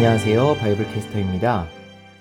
안녕하세요. 바이블 캐스터입니다.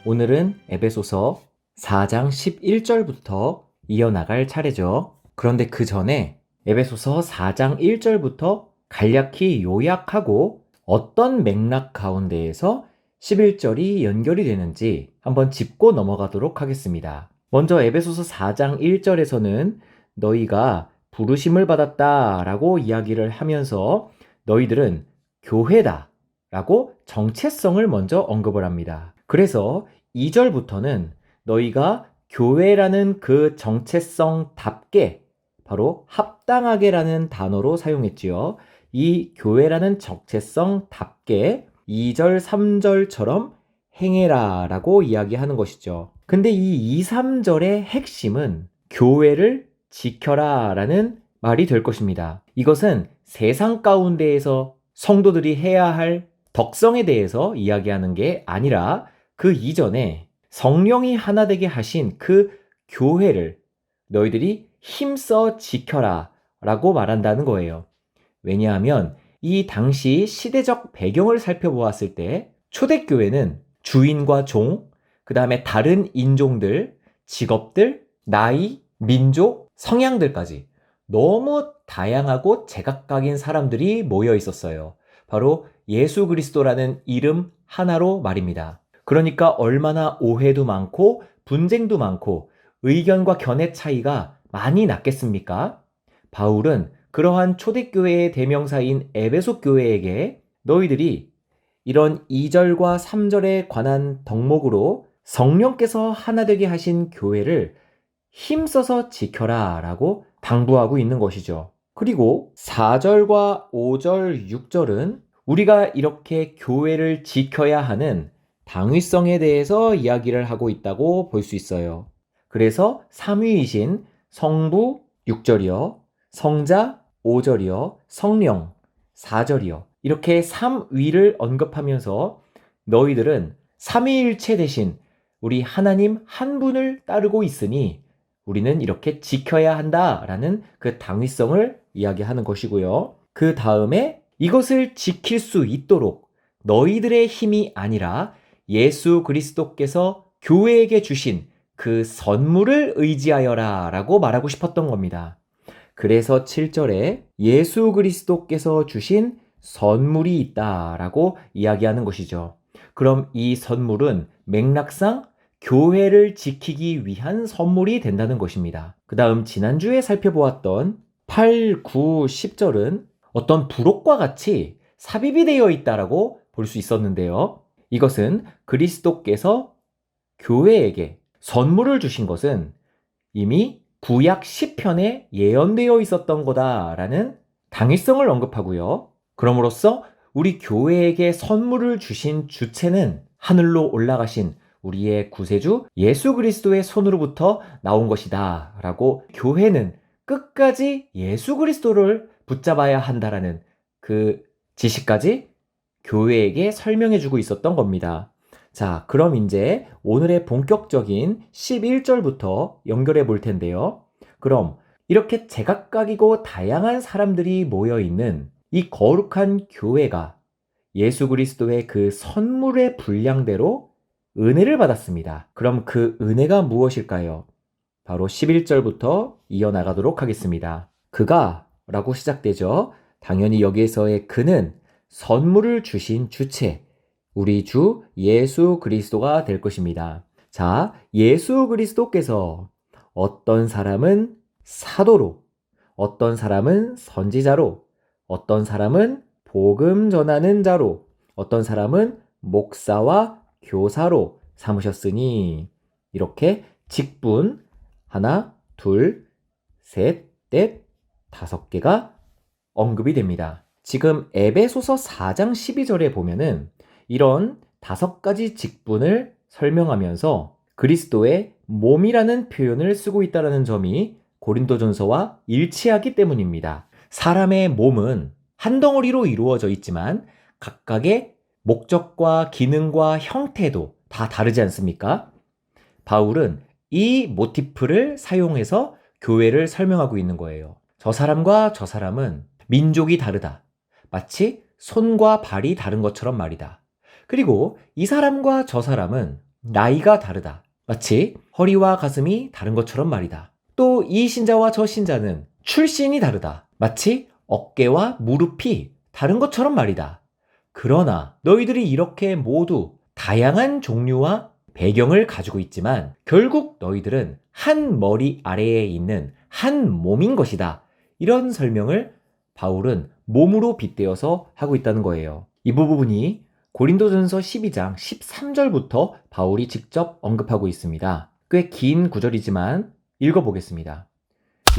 오늘은 에베소서 4장 11절부터 이어나갈 차례죠. 그런데 그 전에 에베소서 4장 1절부터 간략히 요약하고 어떤 맥락 가운데에서 11절이 연결이 되는지 한번 짚고 넘어가도록 하겠습니다. 먼저 에베소서 4장 1절에서는 너희가 부르심을 받았다 라고 이야기를 하면서 너희들은 교회다 라고 정체성을 먼저 언급을 합니다. 그래서 2절부터는 너희가 교회라는 그 정체성답게 바로 합당하게라는 단어로 사용했지요. 이 교회라는 정체성답게 2절, 3절처럼 행해라 라고 이야기하는 것이죠. 근데 이 2, 3절의 핵심은 교회를 지켜라 라는 말이 될 것입니다. 이것은 세상 가운데에서 성도들이 해야 할 덕성에 대해서 이야기하는 게 아니라 그 이전에 성령이 하나 되게 하신 그 교회를 너희들이 힘써 지켜라 라고 말한다는 거예요. 왜냐하면 이 당시 시대적 배경을 살펴보았을 때 초대교회는 주인과 종, 그 다음에 다른 인종들, 직업들, 나이, 민족, 성향들까지 너무 다양하고 제각각인 사람들이 모여 있었어요. 바로 예수 그리스도라는 이름 하나로 말입니다. 그러니까 얼마나 오해도 많고 분쟁도 많고 의견과 견해 차이가 많이 났겠습니까? 바울은 그러한 초대교회의 대명사인 에베소 교회에게 너희들이 이런 2절과 3절에 관한 덕목으로 성령께서 하나 되게 하신 교회를 힘써서 지켜라 라고 당부하고 있는 것이죠. 그리고 4절과 5절, 6절은 우리가 이렇게 교회를 지켜야 하는 당위성에 대해서 이야기를 하고 있다고 볼 수 있어요. 그래서 3위이신 성부 6절이요, 성자 5절이요, 성령 4절이요. 이렇게 3위를 언급하면서 너희들은 삼위일체 대신 우리 하나님 한 분을 따르고 있으니 우리는 이렇게 지켜야 한다라는 그 당위성을 이야기하는 것이고요. 그 다음에 이것을 지킬 수 있도록 너희들의 힘이 아니라 예수 그리스도께서 교회에게 주신 그 선물을 의지하여라 라고 말하고 싶었던 겁니다. 그래서 7절에 예수 그리스도께서 주신 선물이 있다 라고 이야기하는 것이죠. 그럼 이 선물은 맥락상 교회를 지키기 위한 선물이 된다는 것입니다. 그 다음 지난주에 살펴보았던 8, 9, 10절은 어떤 부록과 같이 삽입이 되어 있다라고 볼 수 있었는데요. 이것은 그리스도께서 교회에게 선물을 주신 것은 이미 구약 10편에 예언되어 있었던 거다라는 당위성을 언급하고요. 그럼으로써 우리 교회에게 선물을 주신 주체는 하늘로 올라가신 우리의 구세주 예수 그리스도의 손으로부터 나온 것이다. 라고 교회는 끝까지 예수 그리스도를 붙잡아야 한다라는 그 지식까지 교회에게 설명해 주고 있었던 겁니다. 자, 그럼 이제 오늘의 본격적인 11절부터 연결해 볼 텐데요. 그럼 이렇게 제각각이고 다양한 사람들이 모여 있는 이 거룩한 교회가 예수 그리스도의 그 선물의 분량대로 은혜를 받았습니다. 그럼 그 은혜가 무엇일까요? 바로 11절부터 이어나가도록 하겠습니다. 그가 라고 시작되죠. 당연히 여기에서의 그는 선물을 주신 주체, 우리 주 예수 그리스도가 될 것입니다. 자, 예수 그리스도께서 어떤 사람은 사도로, 어떤 사람은 선지자로, 어떤 사람은 복음 전하는 자로, 어떤 사람은 목사와 교사로 삼으셨으니, 이렇게 직분 하나, 둘, 셋, 넷, 다섯 개가 언급이 됩니다. 지금 에베소서 4장 12절에 보면은 이런 다섯 가지 직분을 설명하면서 그리스도의 몸이라는 표현을 쓰고 있다는 점이 고린도전서와 일치하기 때문입니다. 사람의 몸은 한 덩어리로 이루어져 있지만 각각의 목적과 기능과 형태도 다 다르지 않습니까? 바울은 이 모티프를 사용해서 교회를 설명하고 있는 거예요. 저 사람과 저 사람은 민족이 다르다. 마치 손과 발이 다른 것처럼 말이다. 그리고 이 사람과 저 사람은 나이가 다르다. 마치 허리와 가슴이 다른 것처럼 말이다. 또 이 신자와 저 신자는 출신이 다르다. 마치 어깨와 무릎이 다른 것처럼 말이다. 그러나 너희들이 이렇게 모두 다양한 종류와 배경을 가지고 있지만 결국 너희들은 한 머리 아래에 있는 한 몸인 것이다. 이런 설명을 바울은 몸으로 빗대어서 하고 있다는 거예요. 이 부분이 고린도전서 12장 13절부터 바울이 직접 언급하고 있습니다. 꽤 긴 구절이지만 읽어보겠습니다.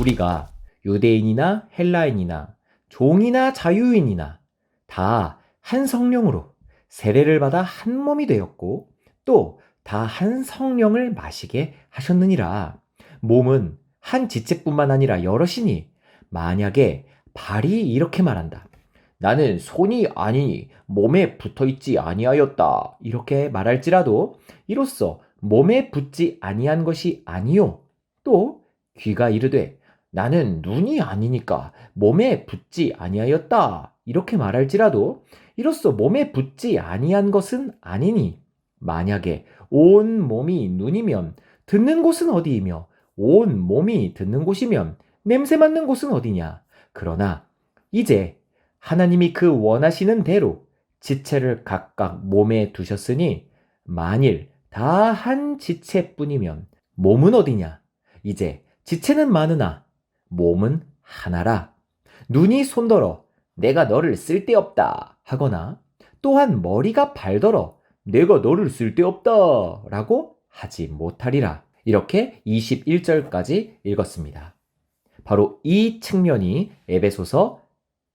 우리가 유대인이나 헬라인이나 종이나 자유인이나 다 한 성령으로 세례를 받아 한 몸이 되었고 또 다 한 성령을 마시게 하셨느니라. 몸은 한 지체뿐만 아니라 여럿이니 만약에 발이 이렇게 말한다. 나는 손이 아니니 몸에 붙어 있지 아니하였다. 이렇게 말할지라도 이로써 몸에 붙지 아니한 것이 아니요. 또 귀가 이르되 나는 눈이 아니니까 몸에 붙지 아니하였다. 이렇게 말할지라도 이로써 몸에 붙지 아니한 것은 아니니 만약에 온 몸이 눈이면 듣는 곳은 어디이며 온 몸이 듣는 곳이면 냄새 맡는 곳은 어디냐? 그러나 이제 하나님이 그 원하시는 대로 지체를 각각 몸에 두셨으니 만일 다 한 지체뿐이면 몸은 어디냐? 이제 지체는 많으나 몸은 하나라. 눈이 손더러 내가 너를 쓸데없다 하거나 또한 머리가 발더러 내가 너를 쓸데없다 라고 하지 못하리라. 이렇게 21절까지 읽었습니다. 바로 이 측면이 에베소서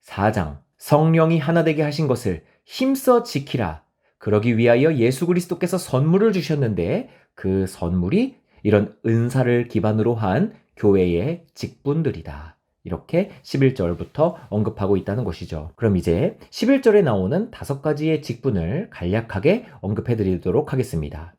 4장 성령이 하나 되게 하신 것을 힘써 지키라. 그러기 위하여 예수 그리스도께서 선물을 주셨는데 그 선물이 이런 은사를 기반으로 한 교회의 직분들이다. 이렇게 11절부터 언급하고 있다는 것이죠. 그럼 이제 11절에 나오는 다섯 가지의 직분을 간략하게 언급해 드리도록 하겠습니다.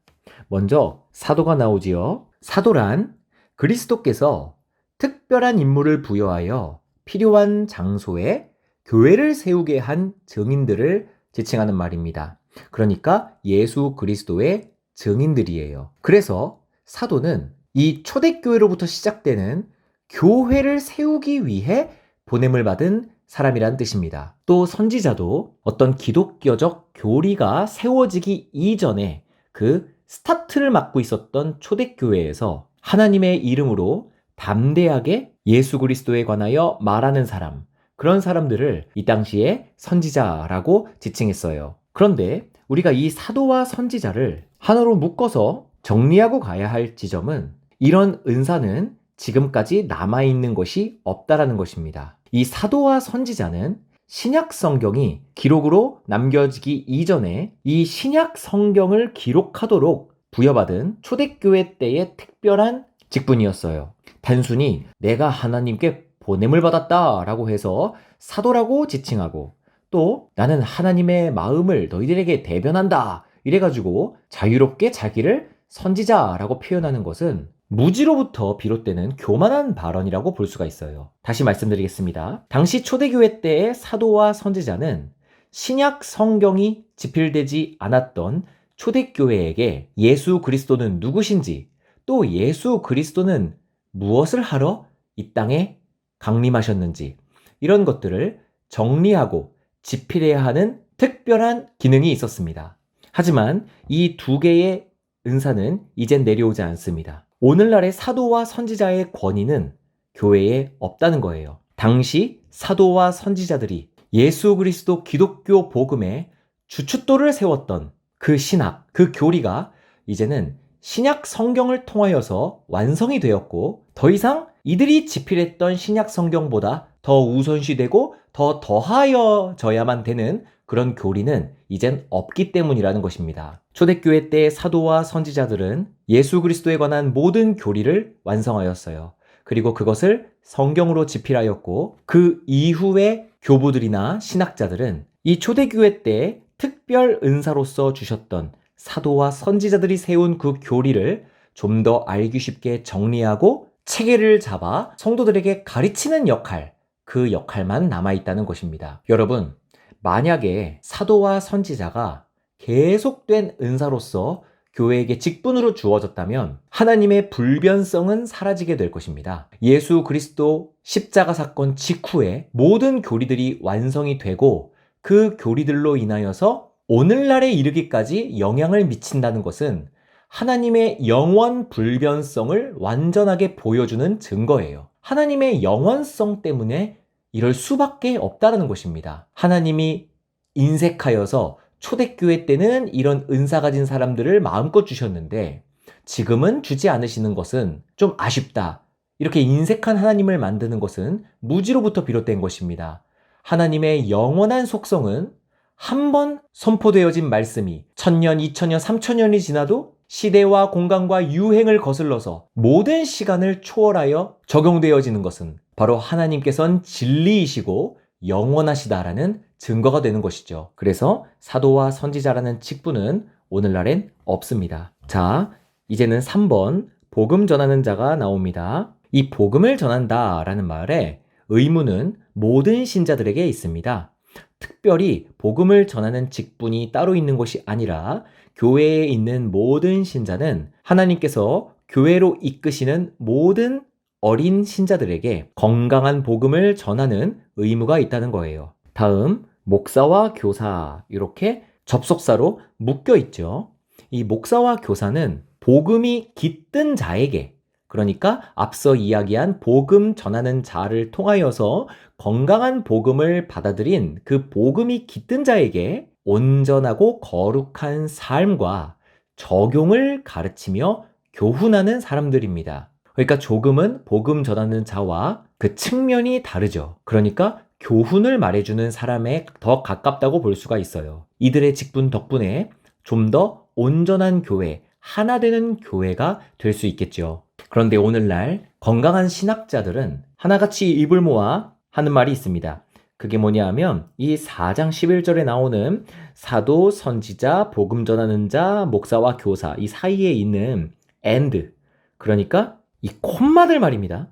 먼저 사도가 나오지요. 사도란 그리스도께서 특별한 임무를 부여하여 필요한 장소에 교회를 세우게 한 증인들을 지칭하는 말입니다. 그러니까 예수 그리스도의 증인들이에요. 그래서 사도는 이 초대교회로부터 시작되는 교회를 세우기 위해 보냄을 받은 사람이란 뜻입니다. 또 선지자도 어떤 기독교적 교리가 세워지기 이전에 그 스타트를 맡고 있었던 초대교회에서 하나님의 이름으로 담대하게 예수 그리스도에 관하여 말하는 사람, 그런 사람들을 이 당시에 선지자라고 지칭했어요. 그런데 우리가 이 사도와 선지자를 하나로 묶어서 정리하고 가야 할 지점은 이런 은사는 지금까지 남아있는 것이 없다라는 것입니다. 이 사도와 선지자는 신약 성경이 기록으로 남겨지기 이전에 이 신약 성경을 기록하도록 부여받은 초대교회 때의 특별한 직분이었어요. 단순히 내가 하나님께 보냄을 받았다라고 해서 사도라고 지칭하고 또 나는 하나님의 마음을 너희들에게 대변한다 이래가지고 자유롭게 자기를 선지자라고 표현하는 것은 무지로부터 비롯되는 교만한 발언이라고 볼 수가 있어요. 다시 말씀드리겠습니다. 당시 초대교회 때의 사도와 선지자는 신약 성경이 집필되지 않았던 초대교회에게 예수 그리스도는 누구신지 또 예수 그리스도는 무엇을 하러 이 땅에 강림하셨는지 이런 것들을 정리하고 집필해야 하는 특별한 기능이 있었습니다. 하지만 이 두 개의 은사는 이젠 내려오지 않습니다. 오늘날의 사도와 선지자의 권위는 교회에 없다는 거예요. 당시 사도와 선지자들이 예수 그리스도 기독교 복음의 주춧돌을 세웠던 그 신학, 그 교리가 이제는 신약 성경을 통하여서 완성이 되었고 더 이상 이들이 집필했던 신약 성경보다 더 우선시되고 더 더하여져야만 되는 그런 교리는 이젠 없기 때문이라는 것입니다. 초대교회 때 사도와 선지자들은 예수 그리스도에 관한 모든 교리를 완성하였어요. 그리고 그것을 성경으로 집필하였고 그 이후의 교부들이나 신학자들은 이 초대교회 때 특별 은사로서 주셨던 사도와 선지자들이 세운 그 교리를 좀 더 알기 쉽게 정리하고 체계를 잡아 성도들에게 가르치는 역할, 그 역할만 남아있다는 것입니다. 여러분, 만약에 사도와 선지자가 계속된 은사로서 교회에게 직분으로 주어졌다면 하나님의 불변성은 사라지게 될 것입니다. 예수 그리스도 십자가 사건 직후에 모든 교리들이 완성이 되고 그 교리들로 인하여서 오늘날에 이르기까지 영향을 미친다는 것은 하나님의 영원 불변성을 완전하게 보여주는 증거예요. 하나님의 영원성 때문에 이럴 수밖에 없다는 것입니다. 하나님이 인색하여서 초대교회 때는 이런 은사 가진 사람들을 마음껏 주셨는데 지금은 주지 않으시는 것은 좀 아쉽다. 이렇게 인색한 하나님을 만드는 것은 무지로부터 비롯된 것입니다. 하나님의 영원한 속성은 한 번 선포되어진 말씀이 천년, 이천년, 삼천년이 지나도 시대와 공간과 유행을 거슬러서 모든 시간을 초월하여 적용되어지는 것은 바로 하나님께선 진리이시고 영원하시다라는 증거가 되는 것이죠. 그래서 사도와 선지자라는 직분은 오늘날엔 없습니다. 자, 이제는 3번 복음 전하는 자가 나옵니다. 이 복음을 전한다 라는 말에 의무는 모든 신자들에게 있습니다. 특별히 복음을 전하는 직분이 따로 있는 것이 아니라 교회에 있는 모든 신자는 하나님께서 교회로 이끄시는 모든 어린 신자들에게 건강한 복음을 전하는 의무가 있다는 거예요. 다음, 목사와 교사, 이렇게 접속사로 묶여 있죠. 이 목사와 교사는 복음이 깃든 자에게, 그러니까 앞서 이야기한 복음 전하는 자를 통하여서 건강한 복음을 받아들인 그 복음이 깃든 자에게 온전하고 거룩한 삶과 적용을 가르치며 교훈하는 사람들입니다. 그러니까 조금은 복음 전하는 자와 그 측면이 다르죠. 그러니까 교훈을 말해주는 사람에 더 가깝다고 볼 수가 있어요. 이들의 직분 덕분에 좀 더 온전한 교회, 하나 되는 교회가 될 수 있겠죠. 그런데 오늘날 건강한 신학자들은 하나같이 입을 모아 하는 말이 있습니다. 그게 뭐냐 하면 이 4장 11절에 나오는 사도, 선지자, 복음 전하는 자, 목사와 교사 이 사이에 있는 and 그러니까 이 콤마들 말입니다.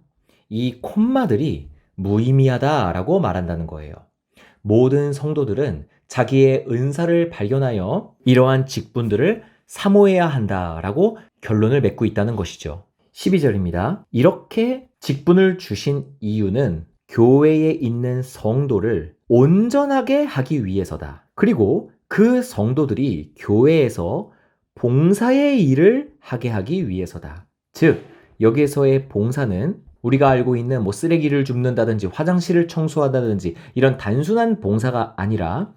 이 콤마들이 무의미하다라고 말한다는 거예요. 모든 성도들은 자기의 은사를 발견하여 이러한 직분들을 사모해야 한다라고 결론을 맺고 있다는 것이죠. 12절입니다. 이렇게 직분을 주신 이유는 교회에 있는 성도를 온전하게 하기 위해서다. 그리고 그 성도들이 교회에서 봉사의 일을 하게 하기 위해서다. 즉, 여기에서의 봉사는 우리가 알고 있는 뭐 쓰레기를 줍는다든지 화장실을 청소하다든지 이런 단순한 봉사가 아니라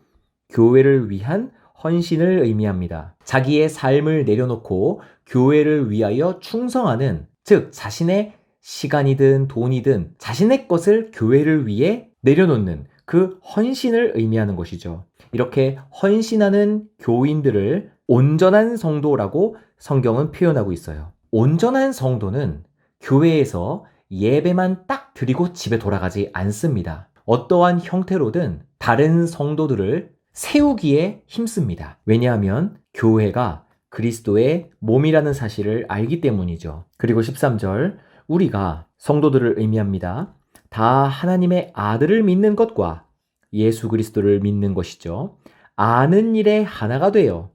교회를 위한 헌신을 의미합니다. 자기의 삶을 내려놓고 교회를 위하여 충성하는, 즉, 자신의 시간이든 돈이든 자신의 것을 교회를 위해 내려놓는 그 헌신을 의미하는 것이죠. 이렇게 헌신하는 교인들을 온전한 성도라고 성경은 표현하고 있어요. 온전한 성도는 교회에서 예배만 딱 드리고 집에 돌아가지 않습니다. 어떠한 형태로든 다른 성도들을 세우기에 힘씁니다. 왜냐하면 교회가 그리스도의 몸이라는 사실을 알기 때문이죠. 그리고 13절, 우리가 성도들을 의미합니다. 다 하나님의 아들을 믿는 것과 예수 그리스도를 믿는 것이죠. 아는 일에 하나가 되어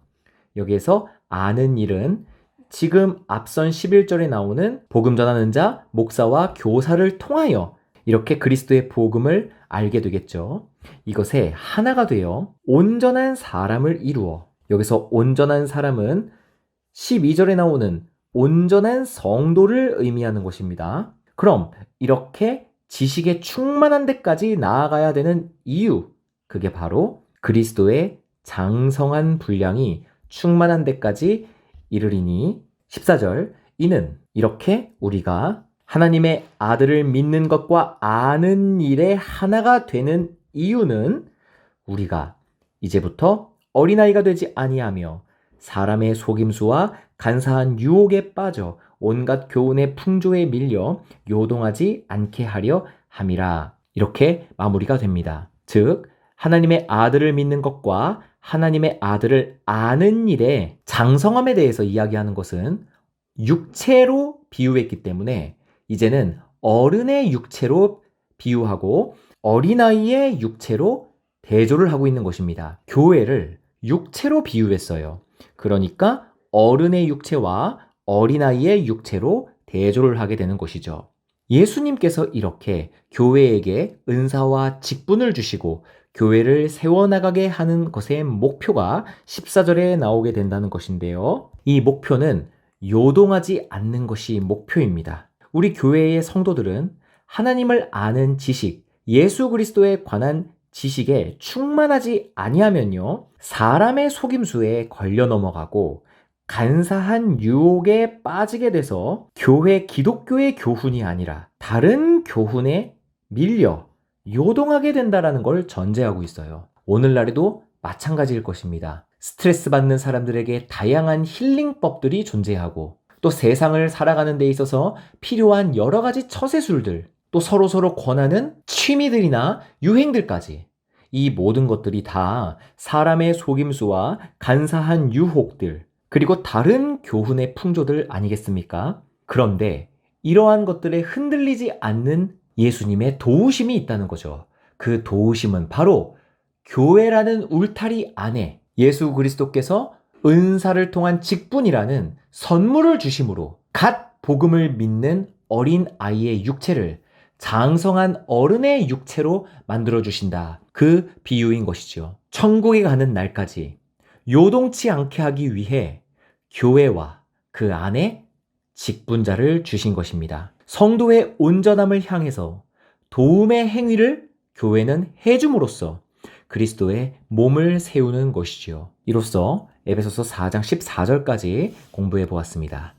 여기에서 아는 일은 지금 앞선 11절에 나오는 복음 전하는 자, 목사와 교사를 통하여 이렇게 그리스도의 복음을 알게 되겠죠. 이것에 하나가 되어 온전한 사람을 이루어 여기서 온전한 사람은 12절에 나오는 온전한 성도를 의미하는 것입니다. 그럼 이렇게 지식에 충만한 데까지 나아가야 되는 이유, 그게 바로 그리스도의 장성한 분량이 충만한 데까지 이르리니 14절 이는 이렇게 우리가 하나님의 아들을 믿는 것과 아는 일에 하나가 되는 이유는 우리가 이제부터 어린아이가 되지 아니하며 사람의 속임수와 간사한 유혹에 빠져 온갖 교훈의 풍조에 밀려 요동하지 않게 하려 함이라. 이렇게 마무리가 됩니다. 즉, 하나님의 아들을 믿는 것과 하나님의 아들을 아는 일에 장성함에 대해서 이야기하는 것은 육체로 비유했기 때문에 이제는 어른의 육체로 비유하고 어린아이의 육체로 대조를 하고 있는 것입니다. 교회를 육체로 비유했어요. 그러니까 어른의 육체와 어린아이의 육체로 대조를 하게 되는 것이죠. 예수님께서 이렇게 교회에게 은사와 직분을 주시고 교회를 세워나가게 하는 것의 목표가 14절에 나오게 된다는 것인데요. 이 목표는 요동하지 않는 것이 목표입니다. 우리 교회의 성도들은 하나님을 아는 지식, 예수 그리스도에 관한 지식에 충만하지 아니하면요. 사람의 속임수에 걸려 넘어가고 간사한 유혹에 빠지게 돼서 교회 기독교의 교훈이 아니라 다른 교훈에 밀려 요동하게 된다라는 걸 전제하고 있어요. 오늘날에도 마찬가지일 것입니다. 스트레스 받는 사람들에게 다양한 힐링법들이 존재하고 또 세상을 살아가는 데 있어서 필요한 여러 가지 처세술들 또 서로서로 권하는 취미들이나 유행들까지 이 모든 것들이 다 사람의 속임수와 간사한 유혹들 그리고 다른 교훈의 풍조들 아니겠습니까? 그런데 이러한 것들에 흔들리지 않는 예수님의 도우심이 있다는 거죠. 그 도우심은 바로 교회라는 울타리 안에 예수 그리스도께서 은사를 통한 직분이라는 선물을 주심으로 갓 복음을 믿는 어린 아이의 육체를 장성한 어른의 육체로 만들어 주신다. 그 비유인 것이죠. 천국에 가는 날까지 요동치 않게 하기 위해 교회와 그 안에 직분자를 주신 것입니다. 성도의 온전함을 향해서 도움의 행위를 교회는 해줌으로써 그리스도의 몸을 세우는 것이지요. 이로써 에베소서 4장 14절까지 공부해 보았습니다.